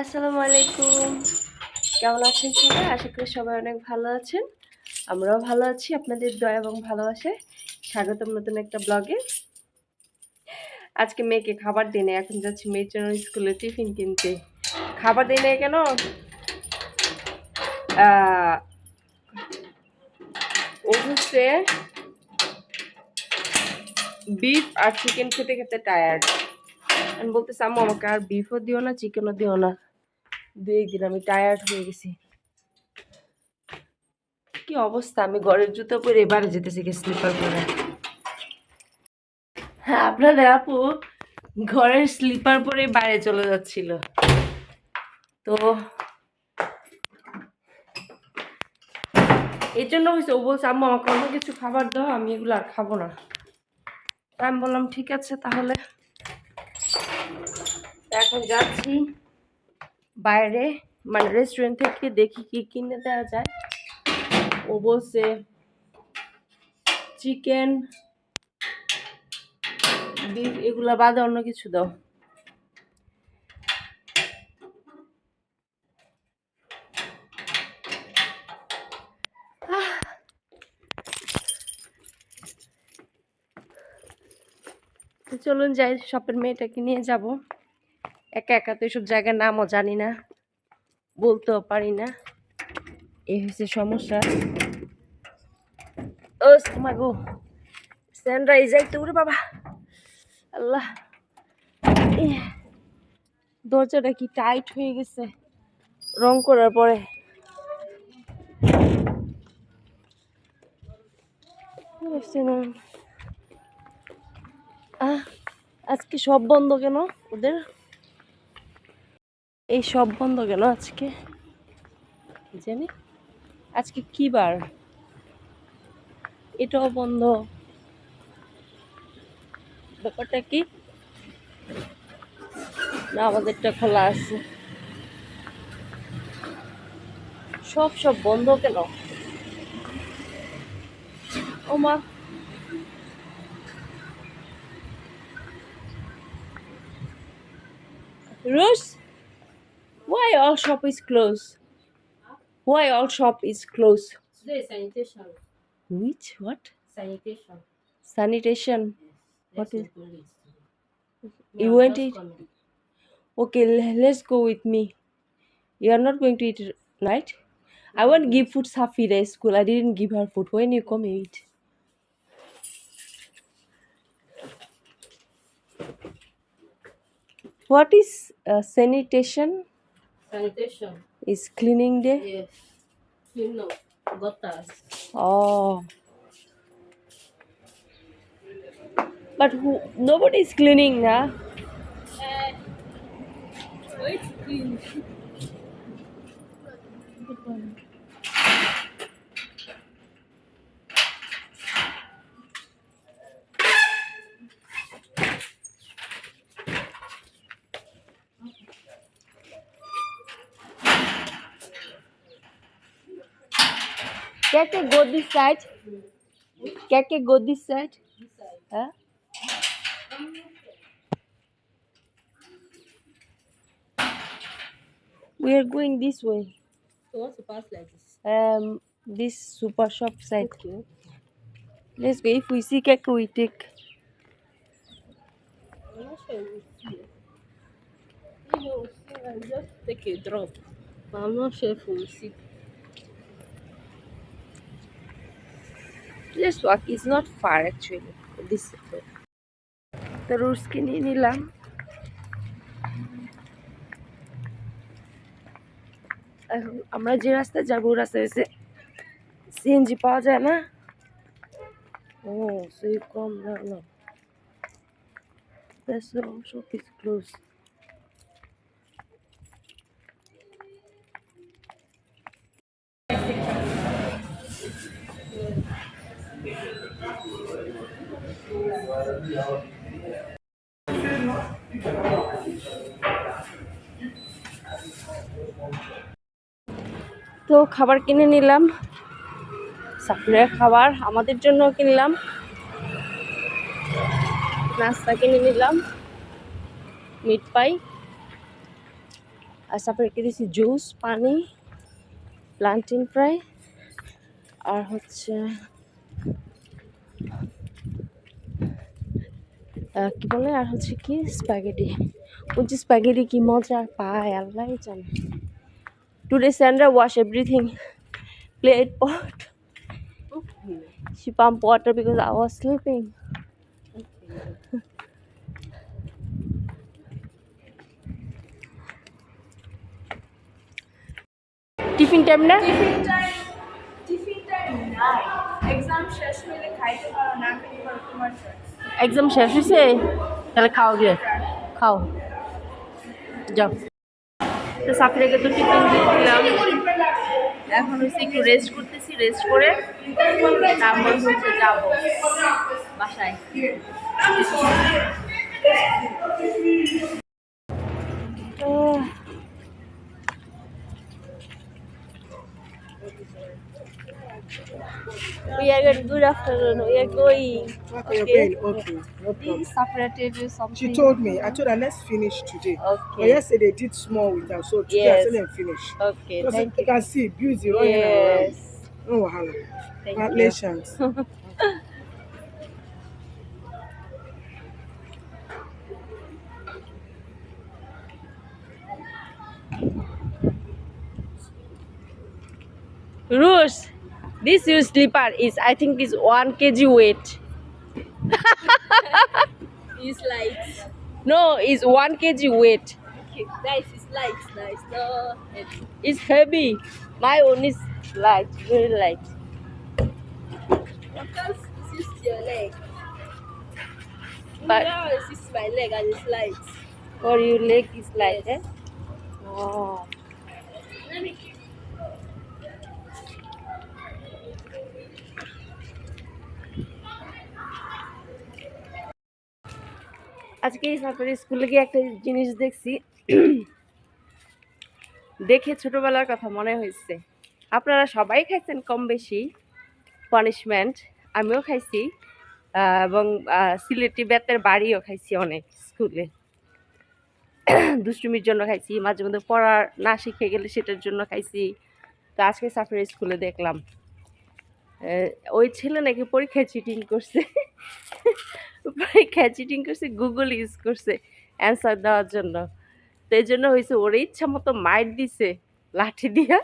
আসসালামু আলাইকুম। কেমন আছেন সবাই? আশা করি সবাই অনেক ভালো আছেন। আমরাও ভালো আছি, আপনাদের দয়া এবং ভালোবাসে স্বাগতম নতুন একটা ব্লগে। আজকে মেয়েকে খাবার দিনে এখন যাচ্ছি মেয়ের জন্য স্কুলে টিফিন কিনতে। খাবার দিনে কেন? ও বিফ আর চিকেন খেতে খেতে টায়ার্ড আমি বলতেছি, আম্মু, আমাকে আর বিফও দিও না চিকেনও দিও না। দু একদিন আমি টায়ার্ড হয়ে গেছি। কি অবস্থা? আমি ঘরের জুতো পরে এবারে যেতেছি কি স্লিপার পরে। হ্যাঁ আপনাদের আপু ঘরের স্লিপার পরে বাইরে চলে যাচ্ছিল। তো এই জন্য হয়েছে, ও বলছে, আম্মু, আমাকে অন্য কিছু খাবার দাও, আমি এগুলো আর খাব না। আমি বললাম, ঠিক আছে, তাহলে। এখন যাচ্ছি। বাইরে মানে রেস্টুরেন্ট থেকে দেখি কি কিনে দেওয়া যায়। ও বলছে চিকেন বিফ এগুলা বাদে অন্য কিছু দাও। চলুন যাই, শপের মেয়েটাকে নিয়ে যাব। একা একা তো এসব জায়গার নামও জানি না, বলতেও পারি না। এই হচ্ছে সমস্যা। ও মাগো স্যান্ডরাইজ যাইতে উরে বাবা। আল্লাহ। দরজাটা কি টাইট হয়ে গেছে? রং করার পরে। আজকে সব বন্ধ কেন ওদের? এই সব বন্ধ কেন আজকে। জানি? আজকে কি বার? এটাও বন্ধ। ব্যাপারটা কি? না আমাদেরটা খোলা আছে। সব সব বন্ধ কেন? ও মা। Rose, why all shop is closed? Why all shop is closed? Today sanitation. Which what? Sanitation. Sanitation. What What is-? You want it? Okay, l- let's go with me. You are not going to eat right? I want give food Safira school. I didn't give her food. When you come eat. What is uh, sanitation? Sanitation. Is cleaning day? Yes. You know, gutters. Oh. But who, nobody is cleaning now. Eh. Wait, clean. Keke, go this side. Keke, go this side. Huh? We are going this way. So what's the pass like this? Um, this super shop side. Okay. Let's go. If we see Keke, we take. I'm not sure we'll see. You know, I'll just take a drop. But I'm not sure if we'll see. Let's walk. It's not far actually. This way. তো রুটসকে নিয়ে নিলাম এখন আমরা যে রাস্তায় যাব ওই রাস্তায় এসে সিএনজি পাওয়া যায় না ও সেই কম দাম That's the shop তো খাবার কিনে নিলাম। সাপ্লাইয়ের খাবার আমাদের জন্য কিনলাম। নাস্তা কিনে নিলাম। মিট পাই আর সাপে রেখে দিয়েছি? জুস পানি প্লান্টিন ফ্রাই আর হচ্ছে কি বলে? আর হচ্ছে কি? স্প্যাগেটি। ওই যে স্প্যাগেটি কি মজা? পায়, আল্লাহ জানে। Today স্যান্ডা wash everything plate pot pumped water because I was sleeping. Okay. Tiffin time না টিফিন টাইম টিফিন টাইম নাই এক্সাম শেষ হলে খাইতে পারো, না খাইতে পারো, তোমার। এক্সাম শেষ হয়েছে তাহলে খাও গিয়ে। খাও। যাও। তো সাফিরাকে তো টিফিন দিলাম। এখন হচ্ছে একটু রেস্ট করতেছি রেস্ট করে তারপর হচ্ছে যাব বাসায়। We are going. Good afternoon. We are going. Okay, you're Okay. going. Okay, no problem. This Safra tell you something. She told me. I told her let's finish today. But Okay. yesterday did small with her, so today Yes. I them finish. Okay. Because Thank you you. can see beauty running Yes. around. No wahala. Thank you. Congratulations. This your slipper is I think is one kg weight. It's light. No, it's one kg weight. Okay, guys, it's light. Nice. No, heavy. It's heavy. My own is light, very light. Because this is your leg. But- now this is my leg and it's light. Or your leg is light, eh? Oh. Let me আজকে safari স্কুলে গিয়ে একটা জিনিস দেখছি। দেখে ছোটবেলার কথা মনে হয়েছে। আপনারা সবাই খাইছেন কম বেশি পানিশমেন্ট আমিও খাইছি এবং সিলেটি বেতের বাড়িও খাইছি অনেক স্কুলে। দুষ্টুমির জন্য খাইছি, মাঝে মধ্যে পড়ার না শিখে গেলে সেটার জন্য খাইছি। তো আজকে সাফারি স্কুলে দেখলাম। ওই ছেলে নাকি পরীক্ষায় চিটিং করছে। পরীক্ষায় চিটিং করছে গুগল ইউজ করছে অ্যান্সার দেওয়ার জন্য। তো এই জন্য হয়েছে ওর ইচ্ছা মতো মাইট দিছে লাঠি দিয়া।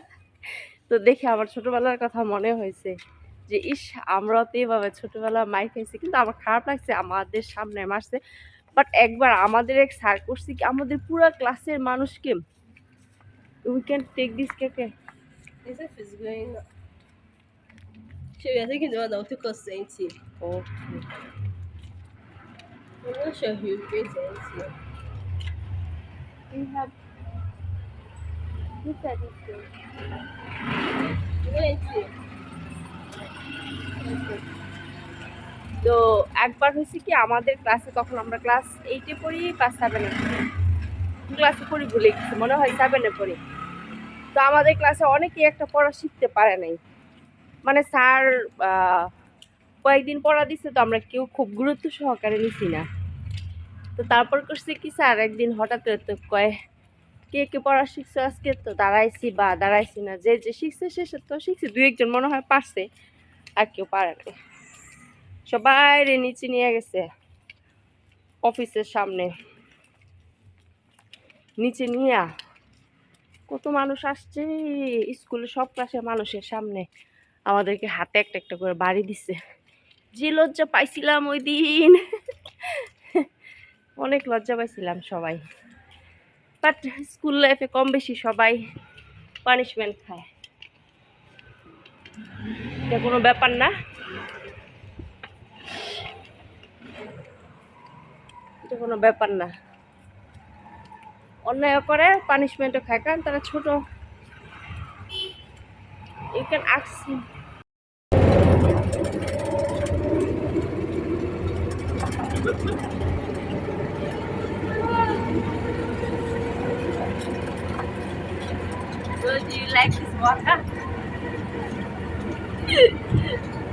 তো দেখে আমার ছোটোবেলার কথা মনে হয়েছে যে ইস আমরাও তো এভাবে ছোটোবেলা মাইর খাইছি কিন্তু আমার খারাপ লাগছে আমাদের সামনে মারছে। বাট একবার আমাদের এক স্যার করছি কি আমাদের পুরো ক্লাসের মানুষকে উই ক্যান টেক দিস কেকে is going. Sure, you're taking the one I'm sure if you pay 20. We have look at this thing. 20. তো একবার হয়েছে কি আমাদের ক্লাসে তখন আমরা ক্লাস এইটে পড়ি বা সেভেনে পড়ি ক্লাসে পড়ি ভুলে গেছি মনে হয় সেভেনে পড়ি তো আমাদের ক্লাসে অনেকেই একটা পড়া শিখতে পারে নাই মানে স্যার কয়েকদিন পড়া দিচ্ছে তো আমরা কেউ খুব গুরুত্ব সহকারে নিছি না। তো তারপর করছে কি স্যার, একদিন হঠাৎ তো কয়, কে কে পড়া শিখছে আজকে? তো দাঁড়াইছি বা দাঁড়াইছি না, যে যে শিখছে সে তো শিখছে দু একজন মনে হয় পারছে, আর কেউ পারে না সবাই রে নিচে নিয়ে গেছে অফিসের সামনে। নিচে নিয়ে কত মানুষ আসছে, স্কুলে সব ক্লাসের মানুষের সামনে। আমাদেরকে হাতে একটা একটা করে বাড়ি দিছে। যে লজ্জা পাইছিলাম ওই দিন। অনেক লজ্জা পাইছিলাম সবাই। বাট স্কুল লাইফে কম বেশি সবাই পানিশমেন্ট খায়। এটা কোনো ব্যাপার না। এটা কোনো ব্যাপার না। অন্যায় করে পানিশমেন্টও খায়। কারণ তারা ছোট। ইউ ক্যান আক্স So do you like this water?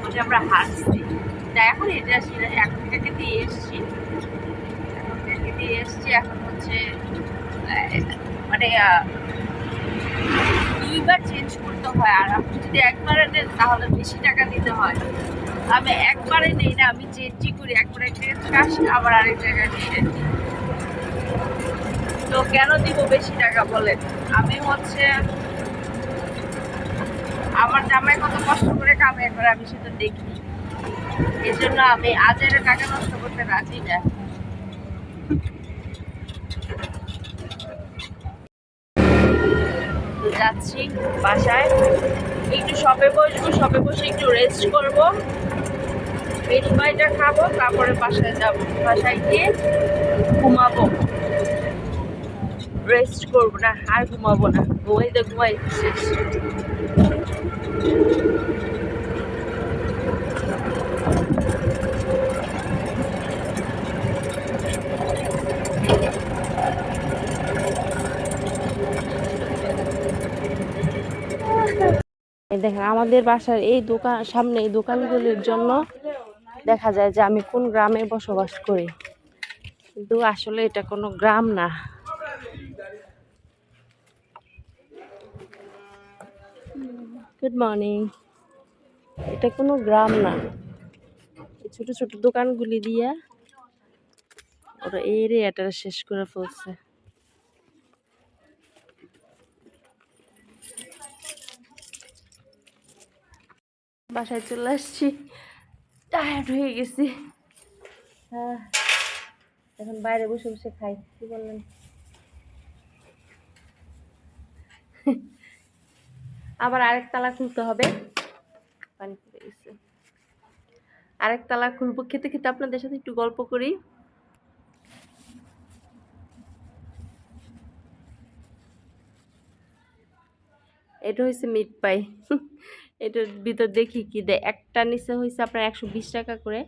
ওটা আমরা হাসছি তা এখন এটা সেটা এখন এটাকে দিয়ে এসছি। এখন এটাকে দিয়ে এসছি, এখন হচ্ছে মানে দুইবার চেঞ্জ করতে হয়। আর আপনি যদি একবারে নেন তাহলে বেশি টাকা দিতে হয়। আমি একবারে নেই না, আমি চেঞ্জই করি। একবারে এক জায়গা আসি, আবার আরেক জায়গায় নিয়ে তো কেন দিব বেশি টাকা বলেন? আমি হচ্ছে, আমার জামাই কত কষ্ট করে কামাই করে আমি সেটা দেখি। এই জন্য আমি আজের টাকা নষ্ট করতে রাজি না তো যাচ্ছি বাসায়। একটু শপে বসবো শপে বসে একটু রেস্ট করব। পাইটা খাব, তারপরে বাসায় যাব। বাসায় গিয়ে ঘুমাবো। রেস্ট করব না, আর ঘুমাবো না। ঘুমাই তো ঘুমাই শেষ। দেখেন, আমাদের বাসার এই দোকান, সামনে এই দোকানগুলির জন্য দেখা যায় যে আমি কোন গ্রামে বসবাস করি। কিন্তু আসলে এটা কোনো গ্রাম না। গুড মর্নিং এটা কোনো গ্রাম না। ছোট ছোট দোকানগুলি দিয়ে ওরা এরিয়াটা শেষ করে ফেলছে। বাসায় চলে আসছি। টায়ার্ড হয়ে গেছি। হ্যাঁ এখন বাইরে বসে বসে খাই, কি বললেন? আবার আরেক তালা খুলতে হবে। পানি পড়ে গেছে। আরেক তালা খুলবো। খেতে খেতে আপনাদের সাথে একটু গল্প করি। এটা হয়েছে মিট পাই এটার ভিতর দেখি কি? দেয় একটা নিচে হয়েছে আপনার একশো বিশ টাকা করে।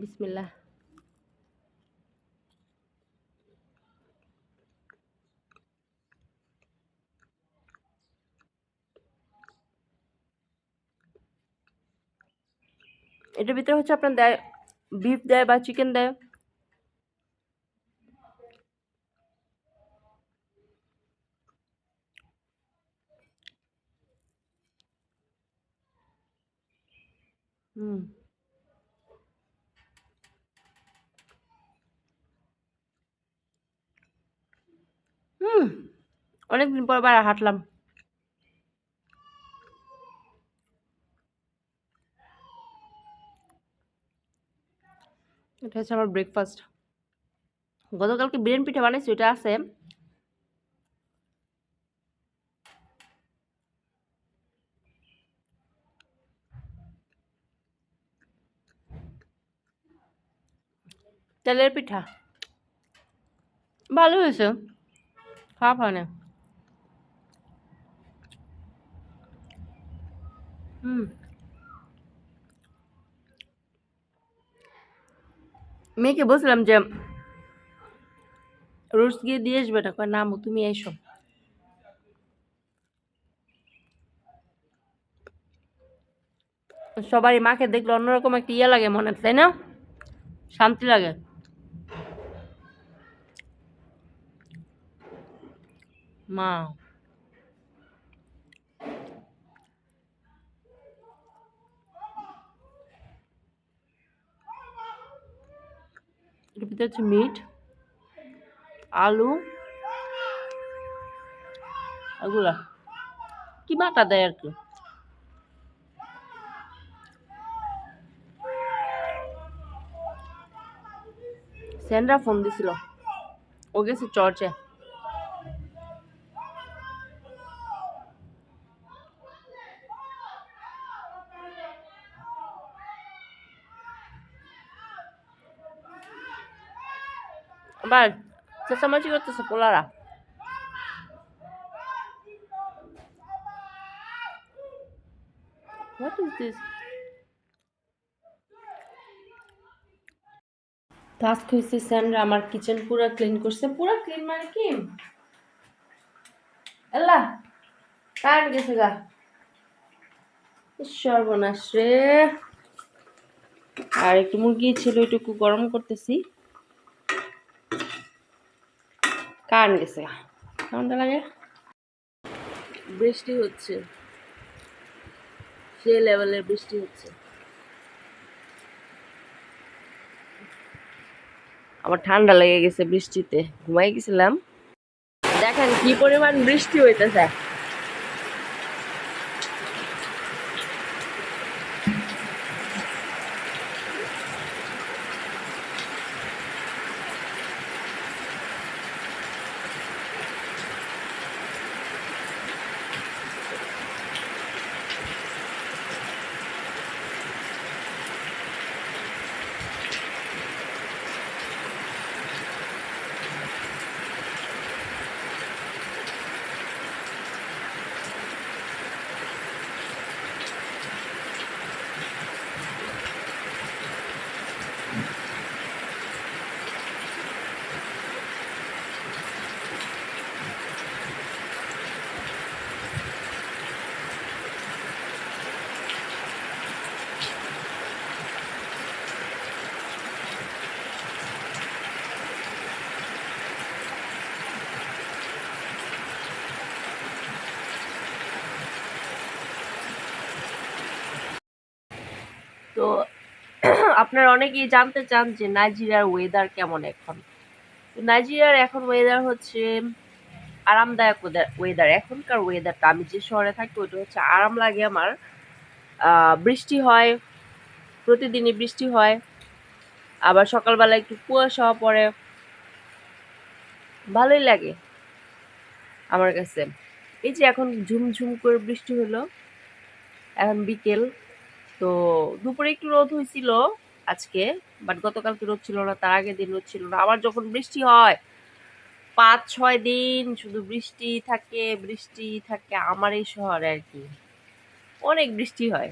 বিসমিল্লা এটার ভিতরে হচ্ছে আপনার দেয় বিফ দেয় বা চিকেন দেয়। হুম। অনেকদিন পর বার হাঁটলাম। এটা হচ্ছে আমার ব্রেকফাস্ট গতকালকে বিরিয়ানি পিঠা বানাইছি ওটা আছে। তেলের পিঠা। ভালো হয়েছে। খারাপ হয় না মেয়েকে বলছিলাম যে, রোজ গিয়ে দিয়ে আসবে না কয় তুমি এসো। সবারই মাকে দেখলে অন্যরকম একটা ইয়ে লাগে মনে তাই না? শান্তি লাগে। মা। মিট, আলু, এগুলা। কি মাটা দেয় আর কি? স্যান্ড্রা ফোন দিছিল। ও গেছে চর্চে। আবার চেঁচামেচি করতেছে পোলারা What is this? টাস্ক হয়েছে স্যান্ডরা আমার কিচেন পুরো ক্লিন করছে। পুরো ক্লিন মানে কি? আল্লাহ কার গেছে গা। সর্বনাশ রে। আর একটু মুরগি ছিল ওইটুকু গরম করতেছি। কান গেছে। ঠান্ডা লাগে? বৃষ্টি হচ্ছে। সে লেভেলের বৃষ্টি হচ্ছে। আমার ঠান্ডা লেগে গেছে বৃষ্টিতে। ঘুমাই গেছিলাম। দেখেন কি পরিমাণ বৃষ্টি হইতেছে। তো আপনারা অনেকেই জানতে চান যে নাইজেরিয়ার ওয়েদার কেমন এখন? তো নাইজেরিয়ার এখন ওয়েদার হচ্ছে আরামদায়ক ওয়েদার এখনকার ওয়েদারটা আমি যে শহরে থাকি ওইটা হচ্ছে আরাম লাগে আমার। বৃষ্টি হয়, প্রতিদিনই বৃষ্টি হয়। আবার সকালবেলা একটু কুয়াশাও পড়ে। ভালোই লাগে আমার কাছে। এই যে এখন ঝুমঝুম করে বৃষ্টি হলো, এখন বিকেল। তো দুপুরে একটু রোদ হয়েছিল আজকে বাট গতকালকে রোদ ছিল না, তার আগের দিন রোদ ছিল না। আবার যখন বৃষ্টি হয়, পাঁচ, ছয় দিন শুধু বৃষ্টি থাকে বৃষ্টি থাকে আমার এই শহরে আর কি। অনেক বৃষ্টি হয়।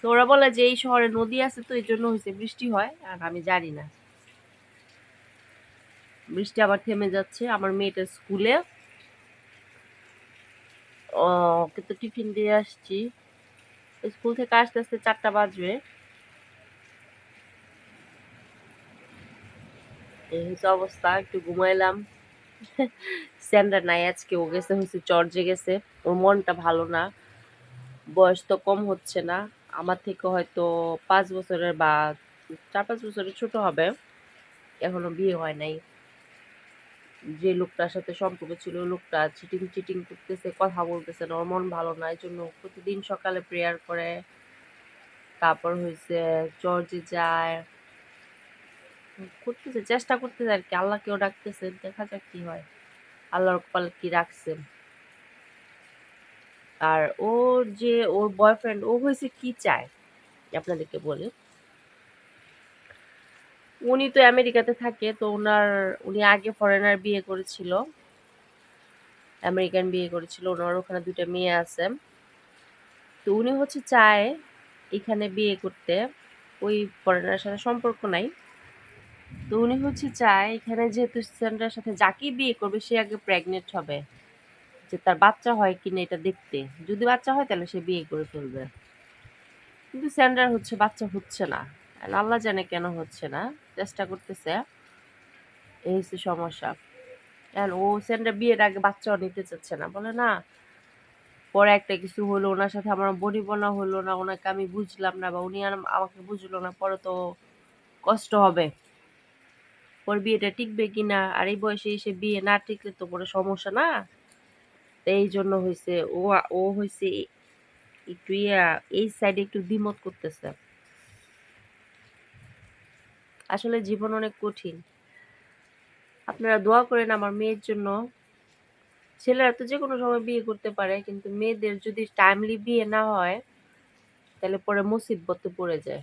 তো ওরা বলে যে এই শহরে নদী আছে তো, এই জন্য হয়েছে বৃষ্টি হয়, আর আমি জানি না। বৃষ্টি আবার থেমে যাচ্ছে, আমার মেয়েটা স্কুলে ও ওকে তো টিফিন দিয়ে আসছি। স্কুল থেকে আসতে আসতে চারটা বাজবে। এই হচ্ছে অবস্থা, একটু ঘুমাইলাম। স্যান্ডার নাই আজকে, ও গেছে, হচ্ছে চর্জে গেছে ওর মনটা ভালো না, বয়স তো কম হচ্ছে না। আমার থেকে হয়তো পাঁচ বছরের বা চার পাঁচ বছরের ছোট হবে। এখনও বিয়ে হয় নাই। যে লোকটার সাথে সম্পর্ক ছিল, লোকটা চিটিং চিটিং করতেছে, কথা বলতেছে না, ওর মন ভালো না এই জন্য প্রতিদিন সকালে প্রেয়ার করে। তারপর হয়েছে চর্চে যায়। করতেছে, চেষ্টা করতেছে আর কি, আল্লাহকেও ডাকতেছে, দেখা যাক কি হয়। আল্লাহর কপালে কি রাখছেন আর ওর যে, ওর বয়ফ্রেন্ড ও হয়েছে কি চায়? আপনাদেরকে বলি। উনি তো আমেরিকাতে থাকে, তো ওনার, উনি আগে ফরেনার বিয়ে করেছিল। আমেরিকান বিয়ে করেছিল, ওনার ওখানে দুইটা মেয়ে আছে। তো উনি হচ্ছে চায় এখানে বিয়ে করতে, ওই ফরেনার সাথে সম্পর্ক নাই। তো উনি হচ্ছে চায় এখানে যেহেতু সেন্টার সাথে যাকেই বিয়ে করবে, সে আগে প্রেগনেন্ট হবে। যে তার বাচ্চা হয় কিনা এটা দেখতে। যদি বাচ্চা হয় তাহলে সে বিয়ে করে ফেলবে। কিন্তু স্যান্ডার হচ্ছে, বাচ্চা হচ্ছে না। আল্লাহ জানে কেন হচ্ছে না। চেষ্টা করতেছে। এই হচ্ছে সমস্যা। ও স্যান্ডার বিয়ের আগে বাচ্চাও নিতে চাচ্ছে না। বলে, না, পরে একটা কিছু হলো, ওনার সাথে আমার বনিবনা হলো না, ওনাকে আমি বুঝলাম না বা উনি আর আমাকে বুঝলো না, পরে তো কষ্ট হবে। পরে বিয়েটা টিকবে কিনা আর এই বয়সে এসে বিয়ে না টিকলে তো পরে সমস্যা না? এই জন্য হয়েছে ও ও হয়েছে একটু ইয়া, এই সাইডে একটু দ্বিমত করতেছে। আসলে জীবন অনেক কঠিন। আপনারা দোয়া করেন আমার মেয়ের জন্য। ছেলেরা তো যে কোনো সময় বিয়ে করতে পারে, কিন্তু মেয়েদের যদি টাইমলি বিয়ে না হয়, তাহলে পরে মুসিবতে পড়ে যায়।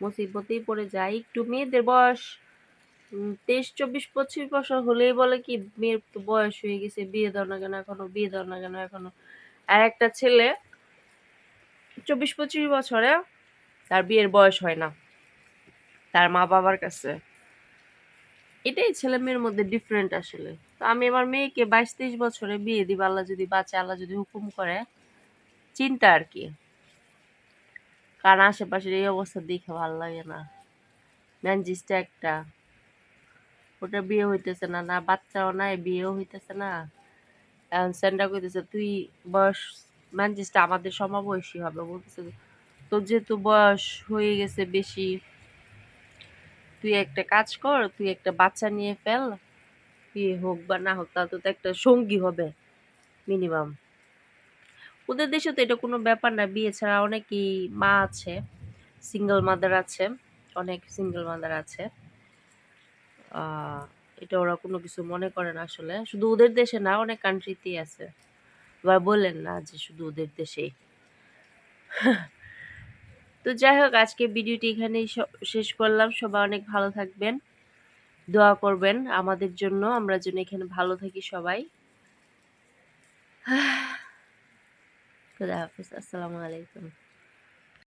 মুসিবতেই পড়ে যায়। একটু মেয়েদের বয়স তেইশ চব্বিশ পঁচিশ বছর হলেই বলে কি, মেয়ের তো বয়স হয়ে গেছে, বিয়ে দাও না কেন এখনও, বিয়ে দাও না কেন এখনও। আর একটা ছেলে চব্বিশ পঁচিশ বছরে তার বিয়ের বয়স হয় না। তার মা বাবার কাছে। এটাই ছেলে মেয়ের মধ্যে ডিফারেন্ট আসলে। তো আমি আমার মেয়েকে বাইশ তেইশ বছরে বিয়ে দিব, আল্লাহ যদি বাঁচে, আল্লাহ যদি হুকুম করে, চিন্তা আর কি। কারণ আশেপাশের এই অবস্থা দেখে ভালো লাগে না। ম্যানজিসটা একটা। ওটা বিয়ে হইতেছে না না বাচ্চাও নাই, বিয়েও হইতেছে না। এখন সেন্ডা কইতেছে, তুই বয়স, ম্যানজিসটা আমাদের সমাবয়সী হবে। বলতেছে, তোর যেহেতু বয়স হয়ে গেছে বেশি তুই একটা কাজ কর, তুই একটা বাচ্চা নিয়ে ফেল। বিয়ে হোক বা না হোক তাতে তো একটা সঙ্গী হবে মিনিমাম ওদের দেশে তো এটা কোনো ব্যাপার না, বিয়ে ছাড়া অনেকই মা আছে সিঙ্গেল মাদার আছে, অনেক সিঙ্গেল মাদার আছে। এটা ওরা কোনো কিছু মনে করে না আসলে। শুধু ওদের দেশে না, অনেক কান্ট্রিতেই আছে। এবার বললেন না যে শুধু ওদের দেশেই। তো যাই হোক আজকে ভিডিওটি এখানেই শেষ করলাম। সবাই অনেক ভালো থাকবেন, দোয়া করবেন আমাদের জন্য। আমরা যেন এখানে ভালো থাকি সবাই। খুদা হাফিজ, আসসালামু আলাইকুম।